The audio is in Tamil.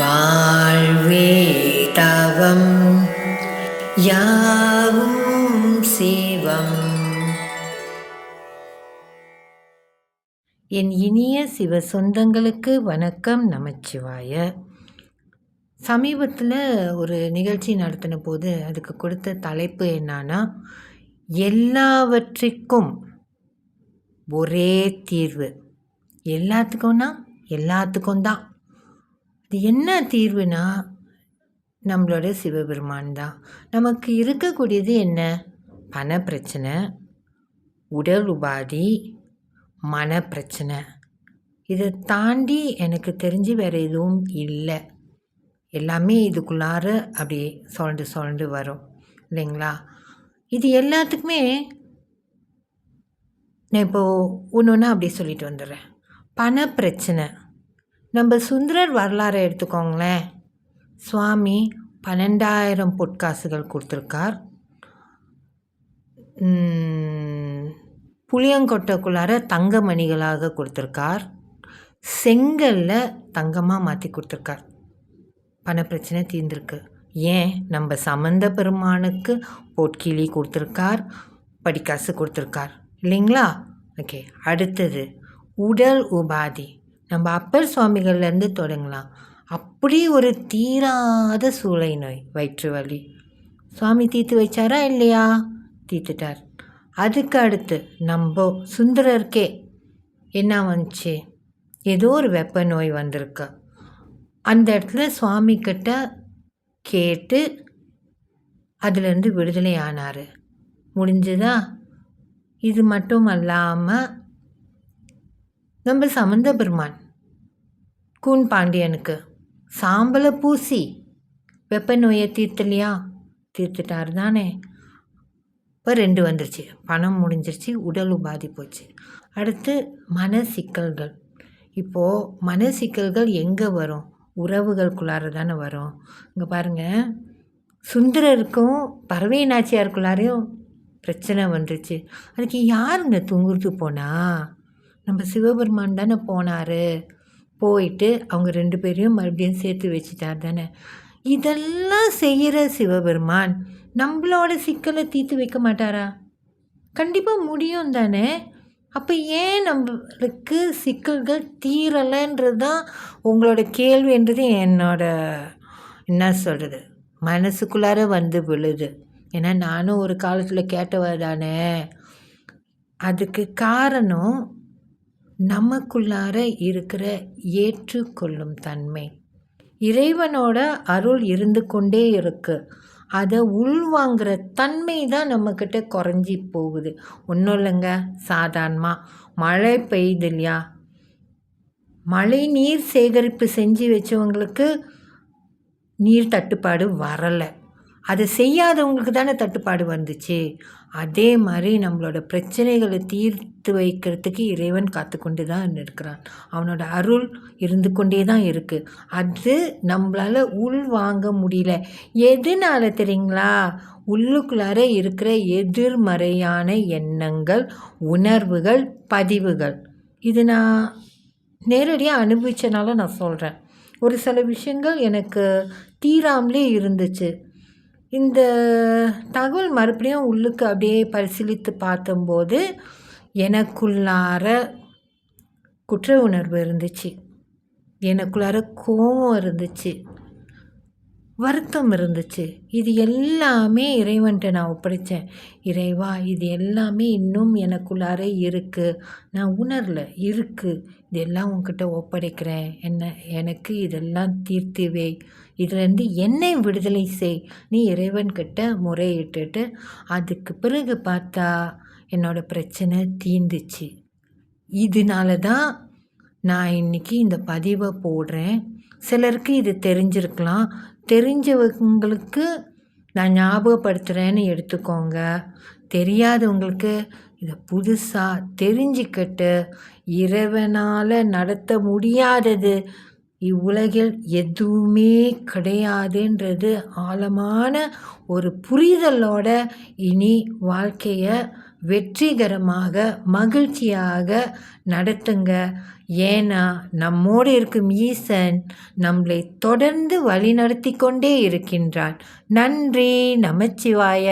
வாழ்வே தவம் யாவும் சிவம். என் இனிய சிவ சொந்தங்களுக்கு வணக்கம் நமச்சிவாய. சமீபத்தில் ஒரு நிகழ்ச்சி நடத்தின போது அதுக்கு கொடுத்த தலைப்பு என்னன்னா எல்லாவற்றிற்கும் ஒரே தீர்வு. எல்லாத்துக்கும்னா எல்லாத்துக்கும் தான் இது என்ன தீர்வுனா நம்மளோட சிவபெருமான் தான் நமக்கு இருக்கக்கூடியது என்ன? பண பிரச்சனை உடல் உபாதி மன பிரச்சனை இதை தாண்டி எனக்கு தெரிஞ்சு வேறு எதுவும் இல்லை. எல்லாமே இதுக்குள்ளார அப்படியே சுழண்டு சுழண்டு வரும். இல்லைங்களா? இது எல்லாத்துக்குமே நான் இப்போது ஒன்று ஒன்றா அப்படியே சொல்லிட்டு வந்துடுறேன். பண பிரச்சனை நம்ம சுந்தரர் வரலாறை எடுத்துக்கோங்களேன். சுவாமி பன்னெண்டாயிரம் பொற்காசுகள் கொடுத்துருக்கார். புளியங்கொட்டைக்குள்ளார தங்க மணிகளாக கொடுத்துருக்கார். செங்கல்ல தங்கமாக மாற்றி கொடுத்துருக்கார். பணப்பிரச்சனை தீர்ந்திருக்கு. தீர்ந்துருக்கு ஏன்? நம்ம சம்பந்த பெருமானுக்கு பொற்கிளி கொடுத்துருக்கார் படிக்காசு கொடுத்துருக்கார். இல்லைங்களா? ஓகே அடுத்தது உடல் உபாதி. நம்ம அப்பர் சுவாமிகள்லேருந்து தொடங்கலாம். அப்படி ஒரு தீராத சூளை நோய் வயிற்று வலி. சுவாமி தீர்த்து வச்சாரா இல்லையா? தீர்த்துட்டார். அதுக்கு அடுத்து நம்ம சுந்தரருக்கே என்ன வந்துச்சு? ஏதோ ஒரு வெப்ப நோய் வந்திருக்கு. அந்த இடத்துல சுவாமி கிட்ட கேட்டு அதுலேருந்து விடுதலை ஆனார். முடிஞ்சுதா? இது மட்டும் அல்லாமல் நம்ம சமந்த பெருமான் கூன் பாண்டியனுக்கு. சாம்பலை பூசி வெப்ப நோயை தீர்த்தலையா தீர்த்துட்டார் தானே. இப்போ ரெண்டு வந்துருச்சு. பணம் முடிஞ்சிருச்சு உடல் உபாதி போச்சு. அடுத்து மன சிக்கல்கள் இப்போது மன சிக்கல்கள் எங்கே வரும்? உறவுகளுக்குள்ளார தானே வரும். இங்கே பாருங்கள் சுந்தரருக்கும் பறவை நாச்சியாருக்குள்ளாரையும் பிரச்சனை வந்துருச்சு. அதுக்கு யாருங்க தூங்குறது போனால் நம்ம சிவபெருமான் தானே போனார். போயிட்டு அவங்க ரெண்டு பேரையும் மறுபடியும் சேர்த்து வச்சுட்டார் தானே? இதெல்லாம் செய்கிற சிவபெருமான் நம்மளோட சிக்கலை தீர்த்து வைக்க மாட்டாரா? கண்டிப்பாக முடியும் தானே? அப்போ ஏன் நம்மளுக்கு சிக்கல்கள் தீரலைன்றது தான் உங்களோட கேள்வின்றது என்னோட என்ன சொல்கிறது மனசுக்குள்ளார வந்து விழுது. ஏன்னா நானும் ஒரு காலத்தில் கேட்டவர் தானே அதுக்கு காரணம் நமக்குள்ளார இருக்கிற ஏற்றுக்கொள்ளும் தன்மை. இறைவனோட அருள் இருந்து கொண்டே இருக்கு. அதை உள்வாங்கிற தன்மை தான் நம்மக்கிட்ட குறைஞ்சி போகுது. ஒன்றும் இல்லைங்க சாதாரணமாக மழை பெய்யுது இல்லையா? மழை நீர் சேகரிப்பு செஞ்சு வச்சவங்களுக்கு நீர் தட்டுப்பாடு வரலை. அதை செய்யாதவங்களுக்கு தானே தட்டுப்பாடு வந்துச்சு? அதே மாதிரி நம்மளோட பிரச்சனைகளை தீர்த்து வைக்கிறதுக்கு இறைவன் காத்து கொண்டு தான் இருக்கிறான். அவனோட அருள் இருந்து கொண்டே தான் இருக்குது அது நம்மளால் உள் வாங்க முடியல. எதுனால தெரியுங்களா? உள்ளுக்குள்ளார இருக்கிற எதிர்மறையான எண்ணங்கள் உணர்வுகள் பதிவுகள். இது நான் நேரடியாக அனுபவித்தனால நான் சொல்கிறேன் ஒரு சில விஷயங்கள் எனக்கு தீராமலே இருந்துச்சு. இந்த தகவல் மறுபடியும் உள்ளுக்கு அப்படியே பரிசீலித்து பார்த்தம்போது எனக்குள்ளார குற்ற உணர்வு இருந்துச்சு. எனக்குள்ளார கோபம் இருந்துச்சு. வருத்தம் இருந்துச்சு. இது எல்லாமே இறைவன்கிட்ட நான் ஒப்படைத்தேன் இறைவா இது எல்லாமே இன்னும் எனக்குள்ளார இருக்குது நான் உணரல இருக்குது இதெல்லாம் உங்ககிட்ட ஒப்படைக்கிறேன். என்ன எனக்கு இதெல்லாம் தீர்த்துவே இதுலேருந்து என்னை விடுதலை செய். நீ இறைவன்கிட்ட முறையிட்டுட்டு அதுக்கு பிறகு பார்த்தா என்னோடய பிரச்சனை தீர்ந்துச்சு. இதனால தான் நான் இன்றைக்கி இந்த பதிவை போடுறேன். சிலருக்கு இது தெரிஞ்சிருக்கலாம். தெரிஞ்சவங்களுக்கு நான் ஞாபகப்படுத்துகிறேன்னு எடுத்துக்கோங்க. தெரியாதவங்களுக்கு இதை புதுசாக தெரிஞ்சுக்கிட்டு இறைவனால் நடத்த முடியாதது இவ்வுலகில் எதுவுமே கிடையாதுன்றது ஆழமான ஒரு புரிதலோட இனி வாழ்க்கையை வெற்றிகரமாக மகிழ்ச்சியாக நடத்துங்க. ஏன்னா நம்மோடு இருக்கும் ஈசன் நம்மளை தொடர்ந்து வழிநடத்தி கொண்டே இருக்கின்றான். நன்றி நமச்சிவாய.